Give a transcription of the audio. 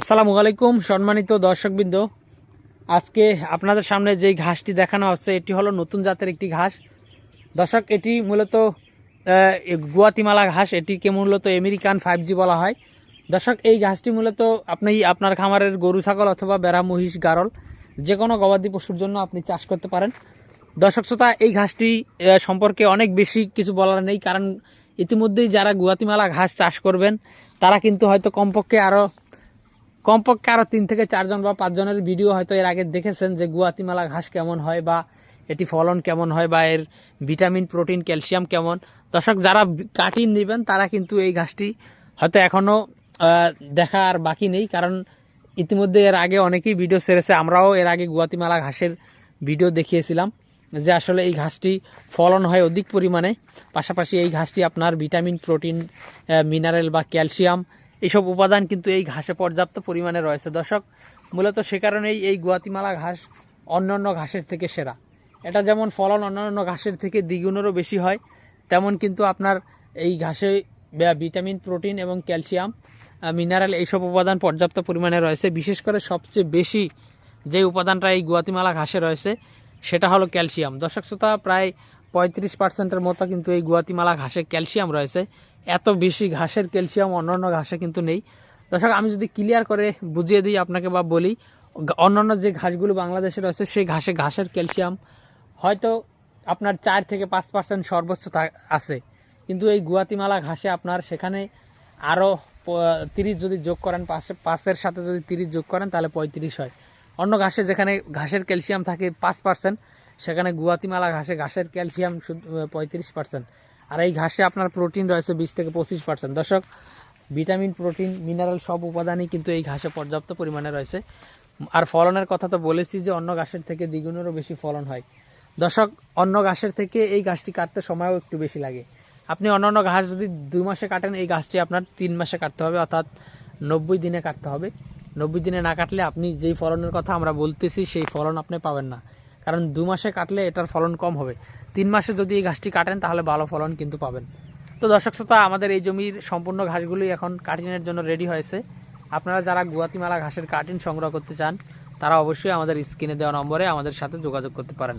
আসসালামু আলাইকুম, সম্মানিত দর্শকবৃন্দ। আজকে আপনাদের সামনে যেই ঘাসটি দেখানো হচ্ছে, এটি হলো নতুন জাতের একটি ঘাস। দর্শক, এটি মূলত গুয়াতিমালা ঘাস। এটিকে মূলত আমেরিকান ফাইভ বলা হয়। দর্শক, এই ঘাসটি মূলত আপনি আপনার খামারের গরু, ছাগল অথবা বেড়া মহিষ, গারল যে কোনো গবাদি পশুর জন্য আপনি চাষ করতে পারেন। দর্শক, শ্রোতা, এই ঘাসটি সম্পর্কে অনেক বেশি কিছু বলার নেই, কারণ ইতিমধ্যেই যারা গুয়াতিমালা ঘাস চাষ করবেন, তারা কিন্তু হয়তো কমপক্ষে আরও কমপক্ষে আরও তিন থেকে চারজন বা পাঁচজনের ভিডিও হয়তো এর আগে দেখেছেন যে গুয়াতিমালা ঘাস কেমন হয় বা এটি ফলন কেমন হয় বা এর ভিটামিন, প্রোটিন, ক্যালসিয়াম কেমন। দর্শক, যারা কাটিং নেবেন, তারা কিন্তু এই ঘাসটি হয়তো এখনও দেখা আর বাকি নেই। কারণ ইতিমধ্যে এর আগে অনেকেই ভিডিও সেরেছে আমরাও এর আগে গুয়াতিমালা ঘাসের ভিডিও দেখিয়েছিলাম যে আসলে এই ঘাসটি ফলন হয় অধিক পরিমাণে। পাশাপাশি এই ঘাসটি আপনার ভিটামিন, প্রোটিন মিনারেল বা ক্যালসিয়াম এইসব উপাদান কিন্তু এই ঘাসে পর্যাপ্ত পরিমাণে রয়েছে। দর্শক, মূলত সে কারণেই এই গুয়াতিমালা ঘাস অন্যান্য ঘাসের থেকে সেরা। এটা যেমন ফলন অন্যান্য ঘাসের থেকে দ্বিগুণেরও বেশি হয়, তেমন কিন্তু আপনার এই ঘাসে ভিটামিন, প্রোটিন এবং ক্যালসিয়াম মিনারেল এইসব উপাদান পর্যাপ্ত পরিমাণে রয়েছে। বিশেষ করে সবচেয়ে বেশি যে উপাদানটা এই গুয়াতিমালা ঘাসে রয়েছে, সেটা হলো ক্যালসিয়াম। দর্শক শ্রোতা, প্রায় পঁয়ত্রিশ পার্সেন্টের মতো কিন্তু এই গুয়াতিমালা ঘাসে ক্যালসিয়াম রয়েছে। এত বেশি ঘাসের ক্যালসিয়াম, অন্যান্য ঘাসে কিন্তু নেই। দর্শক, আমি যদি ক্লিয়ার করে বুঝিয়ে দিই আপনাকে বা বলি, অন্যান্য যে ঘাসগুলো বাংলাদেশে রয়েছে, সেই ঘাসে ঘাসের ক্যালসিয়াম হয়তো আপনার চার থেকে পাঁচ পার্সেন্ট সর্বোচ্চ আছে। কিন্তু এই গুয়াতিমালা ঘাসে আপনার সেখানে আরও তিরিশ যদি যোগ করেন পাশে পাঁচের সাথে যদি তিরিশ যোগ করেন, তাহলে পঁয়ত্রিশ হয়। অন্য ঘাসে যেখানে ঘাসের ক্যালসিয়াম থাকে পাঁচ পার্সেন্ট সেখানে গুয়াতিমালা ঘাসে ঘাসের ক্যালসিয়াম শুধু, পঁয়ত্রিশ পার্সেন্ট আর এই ঘাসে আপনার প্রোটিন রয়েছে বিশ থেকে পঁচিশ পার্সেন্ট দর্শক ভিটামিন প্রোটিন মিনারেল সব উপাদানই কিন্তু এই ঘাসে পর্যাপ্ত পরিমাণে রয়েছে। আর ফলনের কথা তো বলেছি যে অন্য ঘাসের থেকে দ্বিগুণেরও বেশি ফলন হয়। দর্শক, অন্য ঘাসের থেকে এই ঘাসটি কাটতে সময়ও একটু বেশি লাগে। আপনি অন্য অন্য ঘাস যদি দুই মাসে কাটেন, এই ঘাসটি আপনার তিন মাসে কাটতে হবে, অর্থাৎ নব্বই দিনে কাটতে হবে। নব্বই দিনে না কাটলে আপনি যেই ফলনের কথা আমরা বলতেছি, সেই ফলন আপনি পাবেন না। কারণ দু মাসে কাটলে এটার ফলন কম হবে। তিন মাসে যদি এই ঘাসটি কাটেন, তাহলে ভালো ফলন কিন্তু পাবেন। তো দর্শক শ্রোতা, আমাদের এই জমির সম্পূর্ণ ঘাসগুলি এখন কাটিনের জন্য রেডি হয়েছে। আপনারা যারা গুয়াতিমালা ঘাসের কাটিন সংগ্রহ করতে চান, তারা অবশ্যই আমাদের স্ক্রিনে দেওয়া নম্বরে আমাদের সাথে যোগাযোগ করতে পারেন।